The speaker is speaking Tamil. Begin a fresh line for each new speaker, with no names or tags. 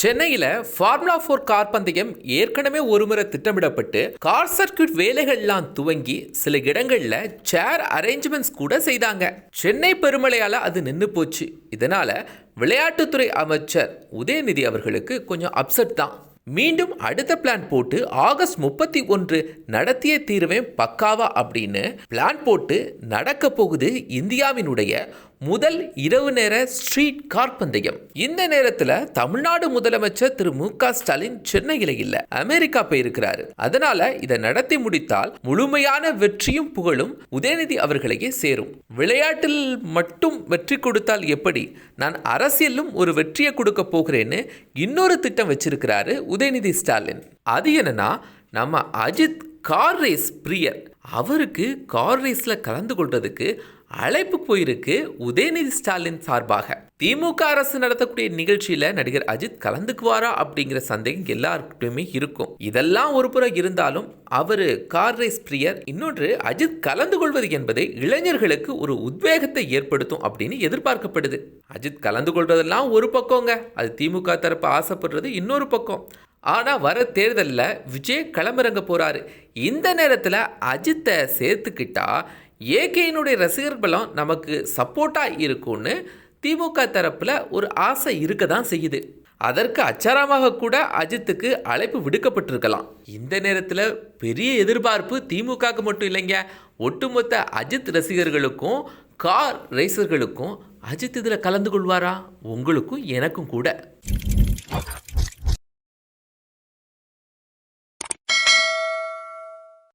சென்னையில் ஃபார்முலா ஃபோர் கார் பந்தயம் ஏற்கனவே ஒருமுறை திட்டமிடப்பட்டு கார் சர்க்கியூட் வேலைகள்லாம் துவங்கி சில இடங்களில் சேர் அரேஞ்ச்மெண்ட்ஸ் கூட செய்தாங்க. சென்னை பெருமழையால் அது நின்று போச்சு. இதனால் விளையாட்டுத்துறை அமைச்சர் உதயநிதி அவர்களுக்கு கொஞ்சம் அப்செட் தான். மீண்டும் அடுத்த பிளான் போட்டு ஆகஸ்ட் முப்பத்தி ஒன்று நடத்திய தீர்வேன் பக்காவா அப்படின்னு பிளான் போட்டு நடக்க போகுது இந்தியாவினுடைய முதல் இரவு நேர ஸ்ட்ரீட் கார் பந்தயம். இந்த நேரத்துல தமிழ்நாடு முதலமைச்சர் திரு மு க ஸ்டாலின் சென்னையில இல்ல அமெரிக்கா போயிருக்கிறாரு. அதனால இதை நடத்தி முடித்தால் முழுமையான வெற்றியும் புகழும் உதயநிதி அவர்களையே சேரும். விளையாட்டில் மட்டும் வெற்றி கொடுத்தால் எப்படி? நான் அரசியலும் ஒரு வெற்றியை கொடுக்க போகிறேன்னு இன்னொரு திட்டம் வச்சிருக்கிறாரு உதயநிதி ஸ்டாலின். அது என்னன்னா நம்ம அஜித் கார் ரேஸ் பிரியர். அவருக்கு கார் ரேஸில் கலந்து கொள்றதுக்கு அழைப்பு போயிருக்கு உதயநிதி ஸ்டாலின் சார்பாக. திமுக அரசு நடத்தக்கூடிய நிகழ்ச்சியில நடிகர் அஜித் கலந்துக்குவாரா அப்படிங்கிற சந்தேகம் எல்லாருக்குமே இருக்கும். இதெல்லாம் ஒரு புறம் இருந்தாலும் அவர் கார் ரேஸ் பிரியர் இன்னொன்று அஜித் கலந்து கொள்வது என்பது இளைஞர்களுக்கு ஒரு உத்வேகத்தை ஏற்படுத்தும் அப்படின்னு எதிர்பார்க்கப்படுது. அஜித் கலந்து கொள்வதெல்லாம் ஒரு பக்கங்க அது திமுக தரப்பு ஆசைப்படுறது இன்னொரு பக்கம். ஆனால் வர தேர்தலில் விஜய் களமிறங்க போகிறாரு இந்த நேரத்தில் அஜித்தை சேர்த்துக்கிட்டா ஏகேயினுடைய ரசிகர் பலம் நமக்கு சப்போர்ட்டாக இருக்கும்னு திமுக தரப்பில் ஒரு ஆசை இருக்க தான் செய்யுது. அதற்கு அச்சாரமாக கூட அஜித்துக்கு அழைப்பு விடுக்கப்பட்டிருக்கலாம். இந்த நேரத்தில் பெரிய எதிர்பார்ப்பு திமுகவுக்கு மட்டும் இல்லைங்க. ஒட்டுமொத்த அஜித் ரசிகர்களுக்கும் கார் ரேசர்களுக்கும் அஜித் இதில் கலந்து கொள்வாரா? உங்களுக்கும் எனக்கும் கூட.